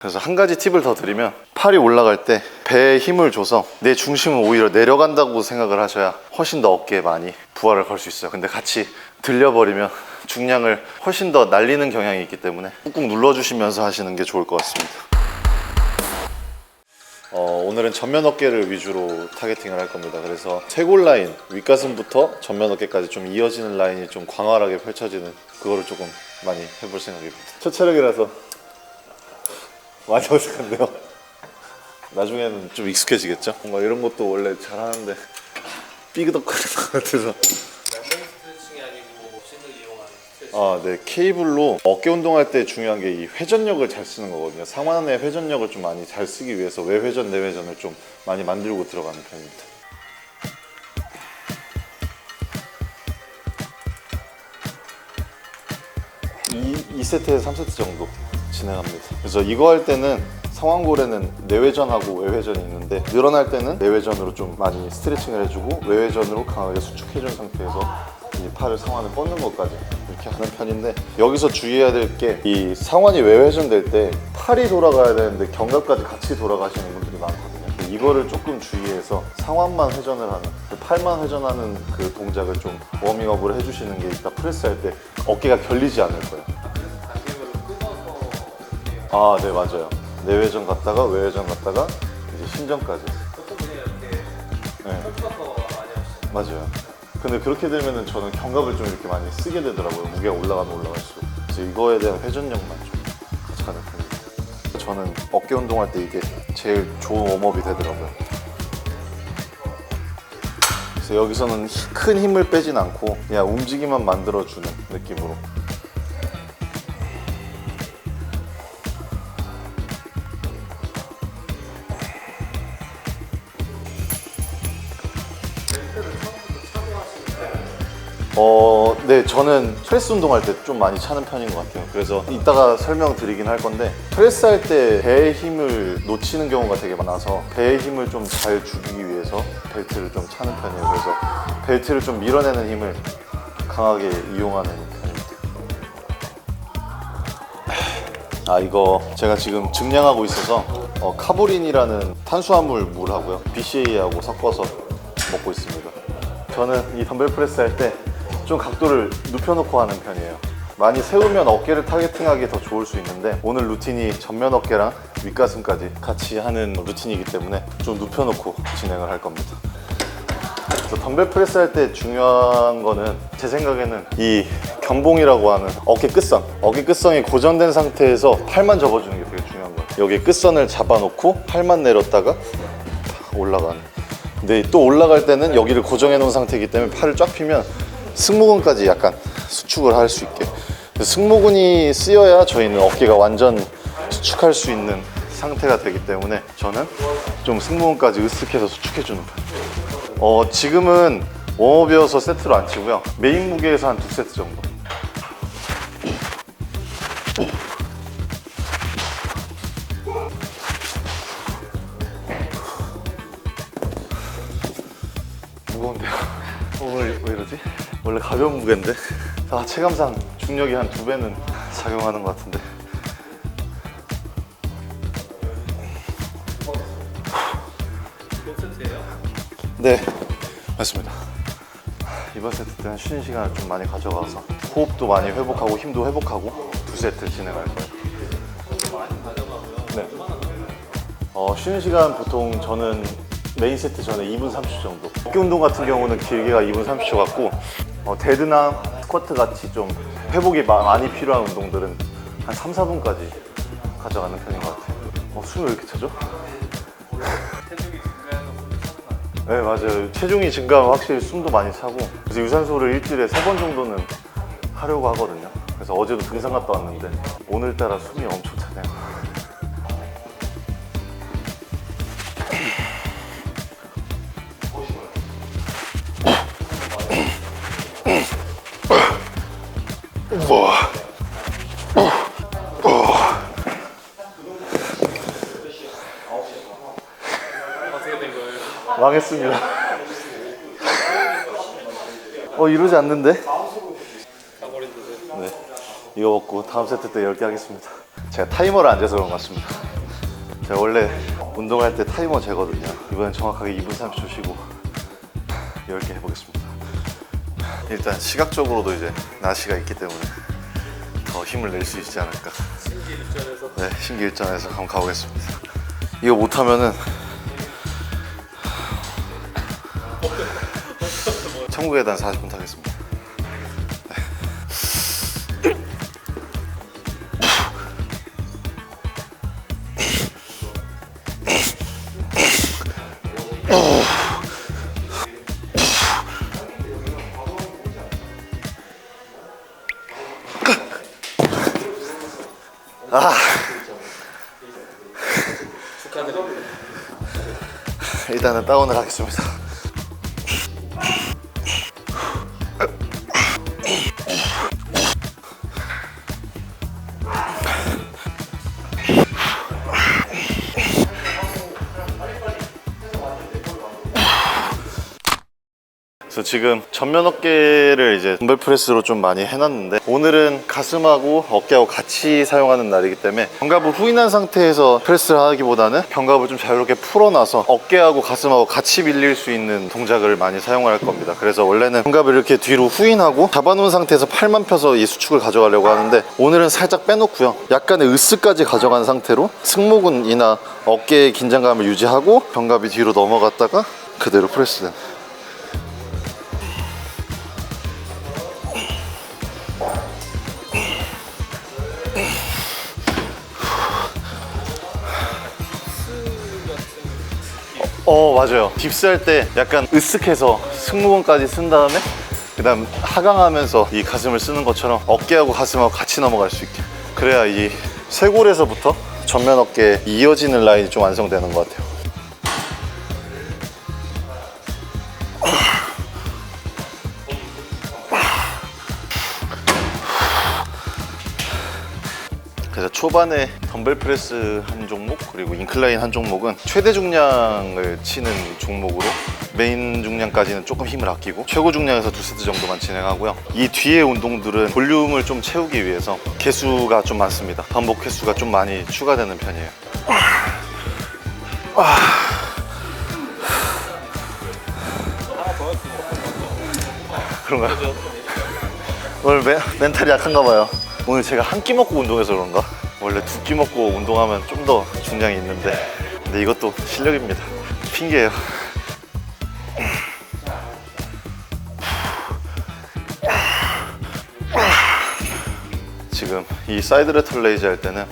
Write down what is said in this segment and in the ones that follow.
그래서 한 가지 팁을 더 드리면 팔이 올라갈 때 배에 힘을 줘서 내 중심은 오히려 내려간다고 생각을 하셔야 훨씬 더 어깨에 많이 부하를 걸 수 있어요. 근데 같이 들려버리면 중량을 훨씬 더 날리는 경향이 있기 때문에 꾹꾹 눌러주시면서 하시는 게 좋을 것 같습니다. 어, 오늘은 전면 어깨를 위주로 타겟팅을 할 겁니다. 그래서 쇄골 라인, 윗가슴부터 전면 어깨까지 좀 이어지는 라인이 좀 광활하게 펼쳐지는 그거를 조금 많이 해볼 생각입니다. 첫 촬영이라서 많이 어색한데요. 나중에는 좀 익숙해지겠죠? 뭔가 이런 것도 원래 잘하는데 삐그덕거리는 것 같아서 랜덤 스트레칭이 아니고 신을 이용한 스트레칭 아, 네. 케이블로 어깨 운동할 때 중요한 게 이 회전력을 잘 쓰는 거거든요. 상완의 회전력을 좀 많이 잘 쓰기 위해서 외회전, 내회전을 좀 많이 만들고 들어가는 편입니다. 이, 2세트에서 3세트 정도 진행합니다. 그래서 이거 할 때는 상완골에는 내외전하고 외회전이 있는데 늘어날 때는 내외전으로 좀 많이 스트레칭을 해주고 외회전으로 강하게 수축해준 상태에서 이 팔을 상완을 뻗는 것까지 이렇게 하는 편인데 여기서 주의해야 될 게 이 상완이 외회전 될 때 팔이 돌아가야 되는데 견갑까지 같이 돌아가시는 분들이 많거든요. 이거를 조금 주의해서 상완만 회전을 하는 그 팔만 회전하는 그 동작을 좀 워밍업을 해주시는 게 이따 프레스할 때 어깨가 결리지 않을 거예요. 아, 네, 맞아요. 내외전 갔다가 외외전 갔다가 이제 신전까지. 보통 그냥 이렇게 네, 펼쳐서 많이 하시죠 맞아요. 근데 그렇게 되면은 저는 견갑을 좀 이렇게 많이 쓰게 되더라고요. 무게가 올라가면 올라갈수록. 그래서 이거에 대한 회전력만 좀 같이 가는 편입니다. 저는 어깨 운동할 때 이게 제일 좋은 웜업이 되더라고요. 그래서 여기서는 히- 큰 힘을 빼진 않고 그냥 움직임만 만들어주는 느낌으로 어, 네, 저는 프레스 운동할 때 좀 많이 차는 편인 것 같아요. 그래서 이따가 설명드리긴 할 건데 프레스 할 때 배의 힘을 놓치는 경우가 되게 많아서 배의 힘을 좀 잘 주기 위해서 벨트를 좀 차는 편이에요. 그래서 벨트를 좀 밀어내는 힘을 강하게 이용하는 편입니다. 아 이거 제가 지금 증량하고 있어서 어, 카보린이라는 탄수화물 물하고요 BCA하고 섞어서 먹고 있습니다. 저는 이 덤벨 프레스 할때 좀 각도를 눕혀놓고 하는 편이에요. 많이 세우면 어깨를 타겟팅하기 더 좋을 수 있는데 오늘 루틴이 전면 어깨랑 윗가슴까지 같이 하는 루틴이기 때문에 좀 눕혀놓고 진행을 할 겁니다. 덤벨 프레스 할 때 중요한 거는 제 생각에는 이 견봉이라고 하는 어깨 끝선 어깨 끝선이 고정된 상태에서 팔만 접어주는 게 되게 중요한 거예요 여기 끝선을 잡아놓고 팔만 내렸다가 올라가는 근데 또 올라갈 때는 여기를 고정해 놓은 상태이기 때문에 팔을 쫙 펴면 승모근까지 약간 수축을 할 수 있게 승모근이 쓰여야 저희는 어깨가 완전 수축할 수 있는 상태가 되기 때문에 저는 좀 승모근까지 으쓱해서 수축해 주는 편 어, 지금은 웜업이어서 세트로 안 치고요. 메인 무게에서 한 두 세트 정도. 가벼운 무게인데? 아, 체감상 중력이 한 두 배는 작용하는 것 같은데. 네, 맞습니다. 이번 세트 때는 쉬는 시간을 좀 많이 가져가서 호흡도 많이 회복하고 힘도 회복하고 두 세트 진행할 거예요. 네. 어, 쉬는 시간 보통 저는 메인 세트 전에 2분 30초 정도. 어깨 운동 같은 경우는 길게가 2분 30초 같고 어, 데드나 스쿼트 같이 좀 회복이 마- 많이 필요한 운동들은 한 3, 4분까지 가져가는 편인 것 같아요. 어, 숨이 왜 이렇게 차죠? 네 맞아요 체중이 증가하면 확실히 숨도 많이 차고 그래서 유산소를 일주일에 세 번 정도는 하려고 하거든요 그래서 어제도 등산 갔다 왔는데 오늘따라 숨이 엄청 와. 된 거예요? 망했습니다 어 이러지 않는데? 네 이거 먹고 다음 세트 때 10개 하겠습니다 제가 타이머를 안 재서 그런 것 같습니다 제가 원래 운동할 때 타이머 재거든요. 이번엔 정확하게 2분 30초 쉬고 10개 해보겠습니다. 일단 시각적으로도 이제 나시가 있기 때문에 더 힘을 낼 수 있지 않을까. 신기일전에서 네, 신기일전에서 한번 가보겠습니다. 이거 못하면은 천국의 단 40분 타겠습니다. 일단은 다운을 하겠습니다. 그래서 지금 전면 어깨를 이제 덤벨 프레스로 좀 많이 해놨는데 오늘은 가슴하고 어깨하고 같이 사용하는 날이기 때문에 견갑을 후인한 상태에서 프레스를 하기보다는 견갑을 좀 자유롭게 풀어놔서 어깨하고 가슴하고 같이 밀릴 수 있는 동작을 많이 사용할 겁니다. 그래서 원래는 견갑을 이렇게 뒤로 후인하고 잡아놓은 상태에서 팔만 펴서 이 수축을 가져가려고 하는데 오늘은 살짝 빼놓고요. 약간의 으스까지 가져간 상태로 승모근이나 어깨의 긴장감을 유지하고 견갑이 뒤로 넘어갔다가 그대로 프레스된 어 맞아요. 딥스 할 때 약간 으쓱해서 승모근까지 쓴 다음에 그 다음 하강하면서 이 가슴을 쓰는 것처럼 어깨하고 가슴하고 같이 넘어갈 수 있게. 그래야 이 쇄골에서부터 전면 어깨에 이어지는 라인이 좀 완성되는 것 같아요 초반에 덤벨 프레스 한 종목 그리고 인클라인 한 종목은 최대 중량을 치는 종목으로 메인 중량까지는 조금 힘을 아끼고 최고 중량에서 두 세트 정도만 진행하고요 이 뒤에 운동들은 볼륨을 좀 채우기 위해서 개수가 좀 많습니다 반복 횟수가 좀 많이 추가되는 편이에요 그런가요? 오늘 멘, 멘탈이 약한가 봐요. 오늘 제가 한 끼 먹고 운동해서 그런가? 원래 두 끼 먹고 운동하면 좀 더 중량이 있는데 근데 이것도 실력입니다. 핑계예요. 지금 이 사이드 레터 레이즈 할 때는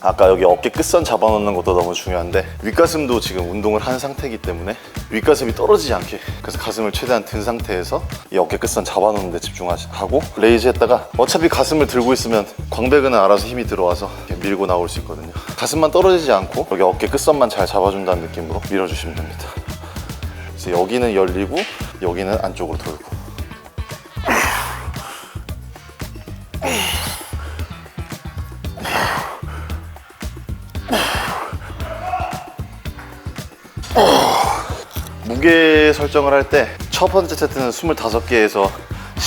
아까 여기 어깨 끝선 잡아놓는 것도 너무 중요한데 윗가슴도 지금 운동을 한 상태이기 때문에 윗가슴이 떨어지지 않게 그래서 가슴을 최대한 든 상태에서 이 어깨 끝선 잡아놓는 데 집중하고 레이즈 했다가 어차피 가슴을 들고 있으면 광배근은 알아서 힘이 들어와서 밀고 나올 수 있거든요. 가슴만 떨어지지 않고 여기 어깨 끝선만 잘 잡아준다는 느낌으로 밀어주시면 됩니다. 그래서 여기는 열리고 여기는 안쪽으로 돌고. 무게 설정을 할 때 첫 번째 세트는 25개에서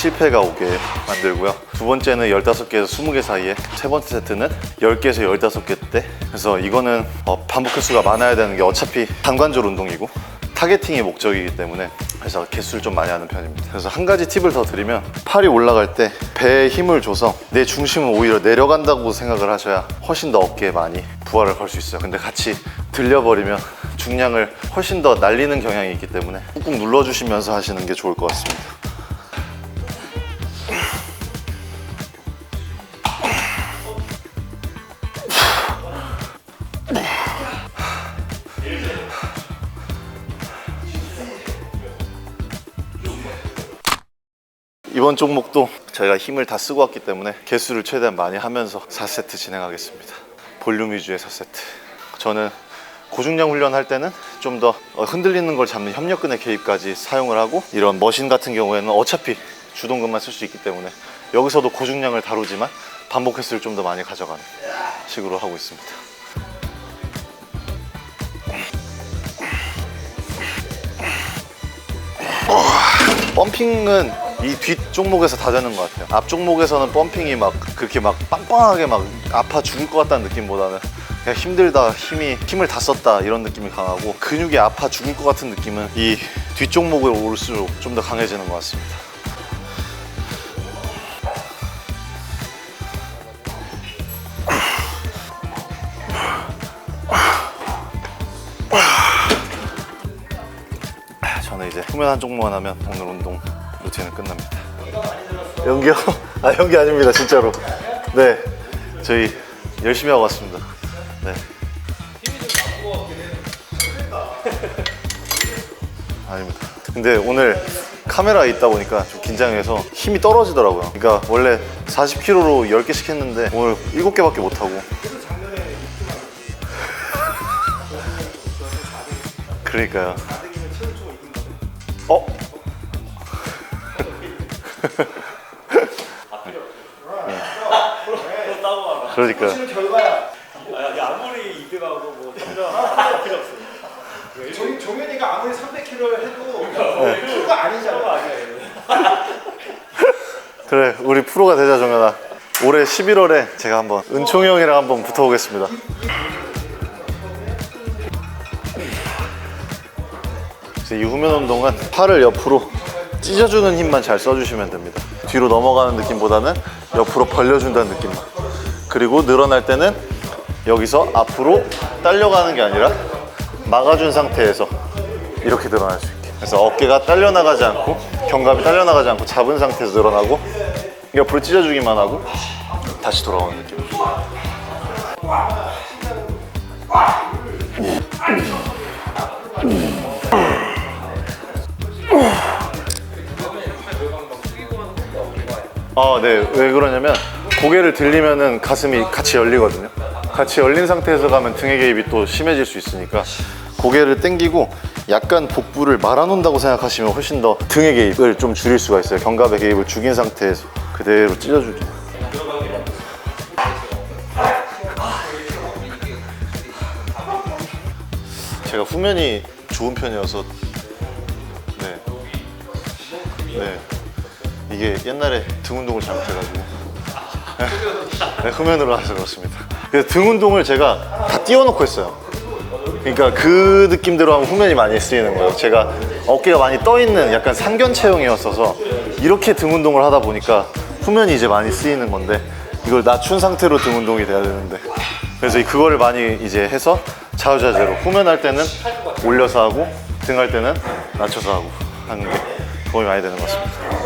실패가 오게 만들고요. 두 번째는 15개에서 20개 사이에, 세 번째 세트는 10개에서 15개 때. 그래서 이거는 어, 반복 횟수가 많아야 되는 게 어차피 단관절 운동이고 타겟팅이 목적이기 때문에 그래서 개수를 좀 많이 하는 편입니다. 그래서 한 가지 팁을 더 드리면 팔이 올라갈 때 배에 힘을 줘서 내 중심은 오히려 내려간다고 생각을 하셔야 훨씬 더 어깨에 많이 부하를 걸 수 있어요. 근데 같이 들려버리면 중량을 훨씬 더 날리는 경향이 있기 때문에 꾹꾹 눌러주시면서 하시는 게 좋을 것 같습니다. 이번 종목도 저희가 힘을 다 쓰고 왔기 때문에 개수를 최대한 많이 하면서 4세트 진행하겠습니다. 볼륨 위주의 4세트. 저는 고중량 훈련할 때는 좀 더 흔들리는 걸 잡는 협력근의 개입까지 사용을 하고 이런 머신 같은 경우에는 어차피 주동근만 쓸 수 있기 때문에 여기서도 고중량을 다루지만 반복 횟수를 좀 더 많이 가져가는 식으로 하고 있습니다. 펌핑은 이 뒷 종목에서 다 되는 것 같아요. 앞 종목에서는 펌핑이 막 그렇게 막 빵빵하게 막 아파 죽을 것 같다는 느낌보다는 그냥 힘들다, 힘이 힘을 다 썼다 이런 느낌이 강하고 근육이 아파 죽을 것 같은 느낌은 이 목을 올수록 좀 더 강해지는 것 같습니다. 저는 이제 후면 한쪽만 하면 오늘 운동 루틴은 끝납니다. 연기요? 아 연기 아닙니다 진짜로. 네, 저희 열심히 하고 왔습니다. 네. 아닙니다. 근데 오늘 카메라 있다 보니까 좀 긴장해서 힘이 떨어지더라고요. 그러니까 원래 40kg로 10개씩 했는데 오늘 7개밖에 못 하고. 그러니까요. 어? 그러니까. 야, 아무리 이득하고 뭐 점점 필요 없어. 종, 종현이가 아무리 300kg를 해도 프로가 아니잖아. 그래 우리 프로가 되자 정현아. 올해 11월에 제가 한번 은총이 형이랑 한번 붙어보겠습니다. 이 후면 운동은 팔을 옆으로 찢어주는 힘만 잘 써주시면 됩니다. 뒤로 넘어가는 느낌보다는 옆으로 벌려준다는 느낌만 그리고 늘어날 때는 여기서 앞으로 딸려가는 게 아니라 막아준 상태에서 이렇게 늘어날 수 있게. 그래서 어깨가 딸려나가지 않고 견갑이 딸려나가지 않고 잡은 상태에서 늘어나고 옆으로 찢어주기만 하고 다시 돌아오는 느낌 아, 네. 왜 그러냐면 고개를 들리면은 가슴이 같이 열리거든요. 같이 열린 상태에서 가면 등의 개입이 또 심해질 수 있으니까 고개를 당기고 약간 복부를 말아놓는다고 생각하시면 훨씬 더 등의 개입을 좀 줄일 수가 있어요. 견갑의 개입을 죽인 상태에서 그대로 찢어주기. 제가 후면이 좋은 편이어서 네. 네. 이게 옛날에 등 운동을 잘못해가지고 네, 후면으로 해서 그렇습니다. 그래서 등 운동을 제가 다 띄워놓고 했어요. 그러니까 그 느낌대로 하면 후면이 많이 쓰이는 거예요. 제가 어깨가 많이 떠 있는 약간 상견 체형이었어서 이렇게 등 운동을 하다 보니까 후면이 이제 많이 쓰이는 건데 이걸 낮춘 상태로 등 운동이 돼야 되는데 그래서 이 그거를 많이 이제 해서 자유자재로 후면 할 때는 올려서 하고 등 할 때는 낮춰서 하고 하는 게 도움이 많이 되는 것 같습니다.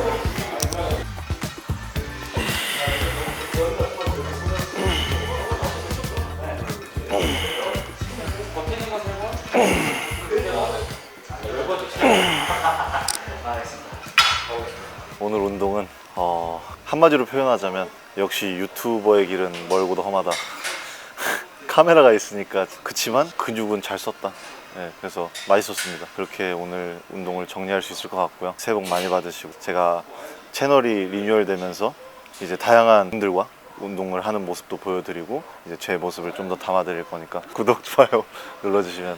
한마디로 표현하자면 역시 유튜버의 길은 멀고도 험하다. 카메라가 있으니까 그치만 근육은 잘 썼다. 네, 그래서 맛있었습니다. 그렇게 오늘 운동을 정리할 수 있을 것 같고요. 새해 복 많이 받으시고 제가 채널이 리뉴얼 되면서 이제 다양한 분들과 운동을 하는 모습도 보여드리고 이제 제 모습을 좀 더 담아드릴 거니까 구독, 좋아요 눌러주시면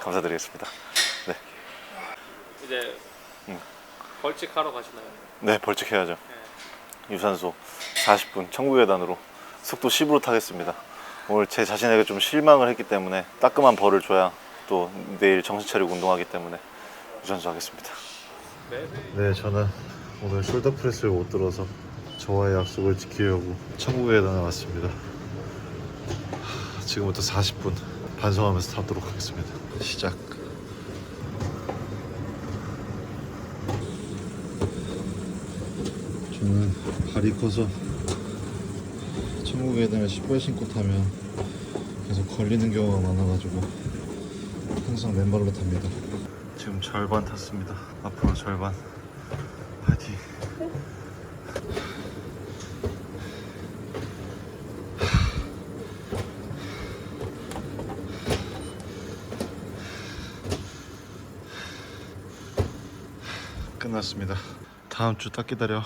감사드리겠습니다. 네, 이제 벌칙하러 가시나요? 네 벌칙 해야죠. 유산소 40분 천국의 단으로 속도 10으로 타겠습니다. 오늘 제 자신에게 좀 실망을 했기 때문에 따끔한 벌을 줘야 또 내일 정신 차리고 운동하기 때문에 유산소 하겠습니다. 네. 네, 저는 오늘 숄더 프레스를 못 들어서 저와의 약속을 지키려고 천국의 단에 왔습니다. 하, 지금부터 40분 반성하면서 타도록 하겠습니다. 시작. 저는 발이 커서 천국의 단을 신발 신고 타면 계속 걸리는 경우가 많아가지고 항상 맨발로 탑니다. 지금 절반 탔습니다. 앞으로 절반. 파이팅. 끝났습니다. 다음 주 딱 기다려.